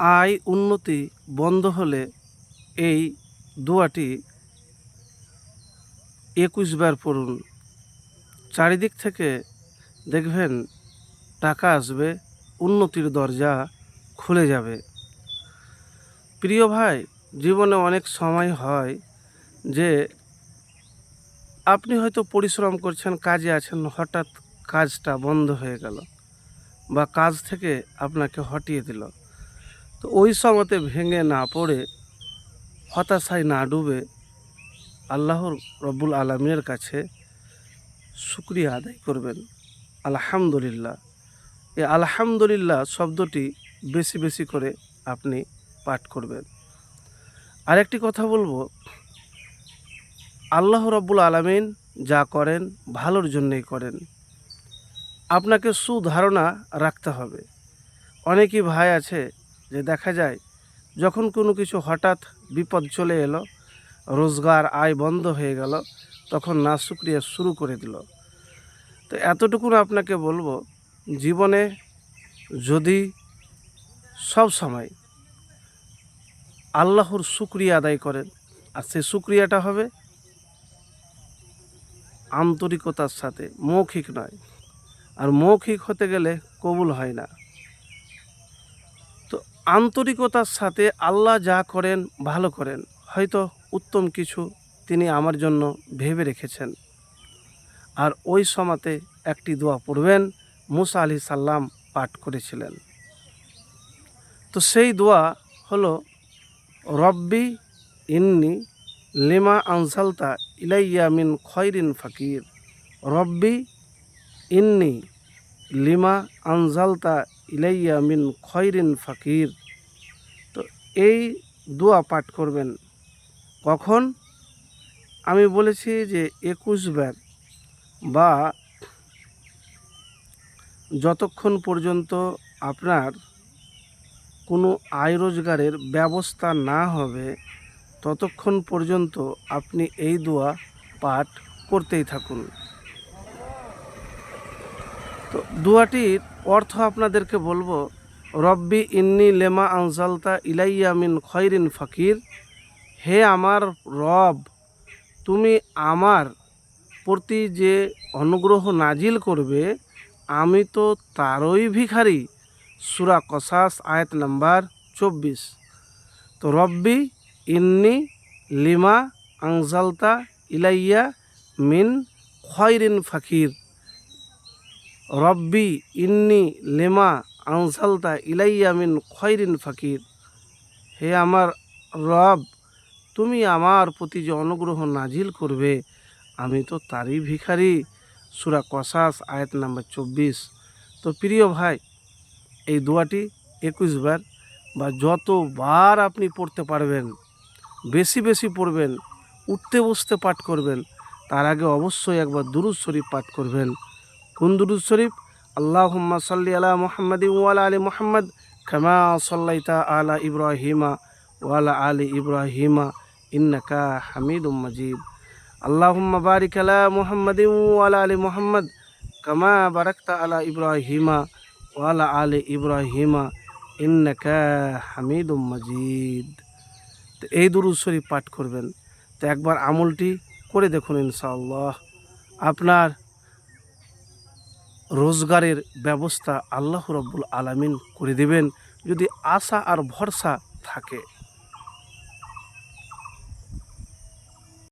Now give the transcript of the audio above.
আয় উন্নতি বন্ধ হলে এই দোয়াটি একুশ বার পড়ুন। চারিদিক থেকে দেখবেন টাকা আসবে, উন্নতির দরজা খুলে যাবে। প্রিয় ভাই, জীবনে অনেক সময় হয় যে আপনি হয়তো পরিশ্রম করছেন, কাজে আছেন, হঠাৎ কাজটা বন্ধ হয়ে গেল বা কাজ থেকে আপনাকে হটিয়ে দিল। তো ওই সময়তে ভেঙে না পড়ে, হতাশায় না ডুবে আল্লাহর রব্বুল আলমিনের কাছে শুক্রিয়া আদায় করবেন। আলহামদুলিল্লাহ। এই আলহামদুলিল্লাহ শব্দটি বেশি বেশি করে আপনি পাঠ করবেন। আরেকটি কথা বলব, আল্লাহ রব্বুল আলমিন যা করেন ভালোর জন্যই করেন। আপনাকে সুধারণা রাখতে হবে। অনেকই ভাই আছে যে দেখা যায়, যখন কোনো কিছু হঠাৎ বিপদ চলে এলো, রোজগার আয় বন্ধ হয়ে গেল, তখন না শুক্রিয়া শুরু করে দিল। তো এতটুকু আপনাকে বলব, জীবনে যদি সব সময় আল্লাহর শুক্রিয়া আদায় করেন, আর সেই শুক্রিয়াটা হবে আন্তরিকতার সাথে, মৌখিক নয়। আর মৌখিক হতে গেলে কবুল হয় না। আন্তরিকতার সাথে আল্লাহ যা করেন, ভালো করেন। হয়তো উত্তম কিছু তিনি আমার জন্য ভেবে রেখেছেন। আর ওই সময়তে একটি দোয়া পড়বেন, মুসা আলি সাল্লাম পাঠ করেছিলেন। তো সেই দোয়া হলো, রব্বি ইন্নি লিমা আনসালতা ইলাইয়া মিন খয়রিন ফাকির। রব্বি ইন্নি লিমা আনজালতা ইলাইয়া মিন খয়রিন ফাকির। তো এই দোয়া পাঠ করবেন। কখন? আমি বলেছি যে একুশ বার বা যতক্ষণ পর্যন্ত আপনার কোনো আয় রোজগারের ব্যবস্থা না হবে, ততক্ষণ পর্যন্ত আপনি এই দোয়া পাঠ করতেই থাকুন। তো দোয়াটির অর্থ আপনাদেরকে বলব, রব্বি ইন্নি লেমা আনসালতা ইলাইয়া মিন খয়রিন ফকির। হে আমার রব, তুমি আমার প্রতি যে অনুগ্রহ নাজিল করবে, আমি তো তারই ভিখারি। সুরা কসাস, আয়াত নাম্বার চব্বিশ। তো রব্বি ইন্নি লিমা আংজালতা ইলাইয়া মিন খয়রিন ফাকির। রব্বি ইন্নি লেমা আনসালতা ইলাইয়া মিন খয়রিন ফাকির। হে আমার রব, তুমি আমার প্রতি যে অনুগ্রহ নাজিল করবে, আমি তো তারই ভিখারি। সুরা কসাস, আয়াত নাম্বার চব্বিশ। তো প্রিয় ভাই, এই দোয়াটি একুশ বার বা যতবার আপনি পড়তে পারবেন, বেশি বেশি পড়বেন, উঠতে বসতে পাঠ করবেন, তার আগে অবশ্যই একবার দুরুদ শরীফ পাঠ করবেন। কোন শরীফ? আল্লাহ সাল্লি আলা মোহাম্মদ ওয়ালা আলী মোহাম্মদ খামা সাল্লাইতা আলা ইব্রাহিমা ওয়ালা আলী ইব্রাহিমা ইন্নাকা হামিদুম মজিদ। আল্লাহুম্মা বারিক আলা মুহাম্মাদিন ওয়ালা আলি মোহাম্মদ কামা বারাকতা আলা ইব্রাহিমা ওয়ালা আলি ইব্রাহিমা ইন্নাকা হামিদুম মজিদ। তো এই দুরুদ শরীফ পাঠ করবেন। তো একবার আমলটি করে দেখুন ইনশাআল্লাহ। আপনার রোজগারের ব্যবস্থা আল্লাহ রব্বুল আলামিন করে দেবেন। যদি আশা আর ভরসা থাকে।